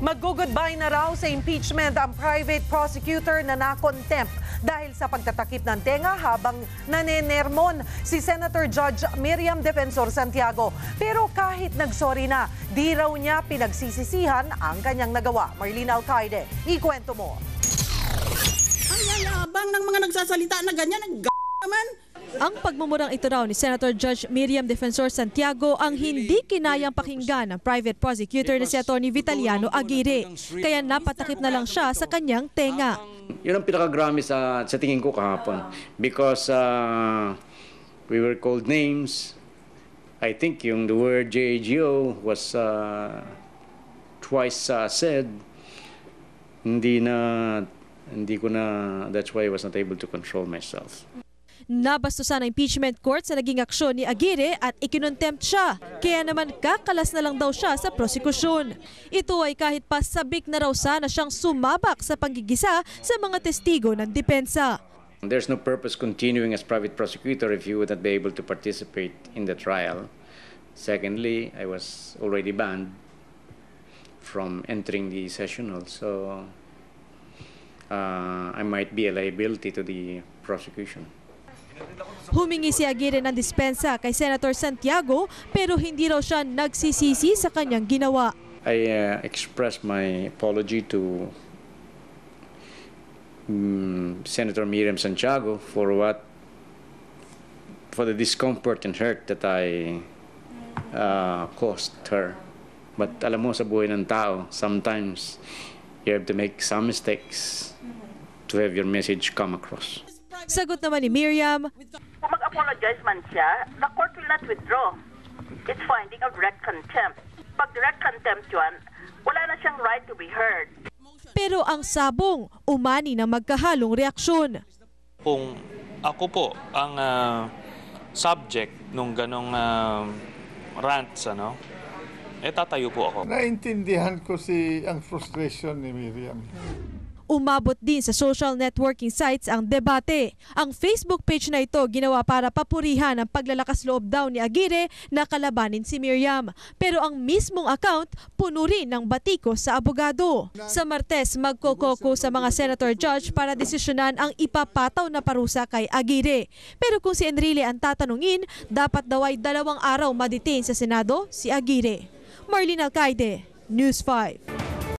Mag-goodbye na raw sa impeachment ang private prosecutor na nakontempt dahil sa pagtatakip ng tenga habang nanenermon si Senator Judge Miriam Defensor Santiago. Pero kahit nagsorry na, di raw niya pinagsisisihan ang kanyang nagawa. Marlene Alcaide, ikwento mo. Ang yayabang ng mga nagsasalita na ganyan, ang. Ang pagmumurang ito raw ni Senator Judge Miriam Defensor Santiago ang hindi kinayang pakinggan ng private prosecutor na si Atty. Vitaliano Aguirre. Kaya napatakip na lang siya sa kanyang tenga. Yun ang pinakagrami sa, sa tingin ko kahapon. Because uh, we were called names. I think yung the word JAGO was uh, twice uh, said. Hindi na, hindi ko na, that's why I was not able to control myself. Nabastusan ang impeachment court sa naging aksyon ni Aguirre at ikinontempt siya. Kaya naman kakalas na lang daw siya sa prosekusyon. Ito ay kahit pa sabik na raw sana siyang sumabak sa panggigisa sa mga testigo ng depensa. There's no purpose continuing as private prosecutor if you would not be able to participate in the trial. Secondly, I was already banned from entering the session hall, so uh, I might be a liability to the prosecution. Humingi si Aguirre ng dispensa kay Senator Santiago pero hindi raw siya nagsisisi sa kanyang ginawa. I uh, express my apology to mm, Senator Miriam Santiago for what for the discomfort and hurt that I uh, caused her. But alam mo sa buhay ng tao, sometimes you have to make some mistakes to have your message come across. Sagot naman ni Miriam, Kung mag-apologize man siya, the court will not withdraw. It's finding of direct contempt. Pag direct contempt yun, wala na siyang right to be heard. pero ang sabong umani ng magkahalong reaksyon. Kung ako po ang ah, subject nung ganong ah, rants, ano, eh tatayo po ako. Naintindihan ko si ang frustration ni Miriam. Umabot din sa social networking sites ang debate. Ang Facebook page na ito ginawa para papurihan ang paglalakas loob daw ni Aguirre na kalabanin si Miriam. Pero ang mismong account puno rin ng batikos sa abogado. Sa Martes, magkokoko sa mga senator judge para desisyonan ang ipapataw na parusa kay Aguirre. Pero kung si Enrile ang tatanungin, dapat daw ay dalawang araw madetain sa Senado si Aguirre. Marlene Alcaide, News 5.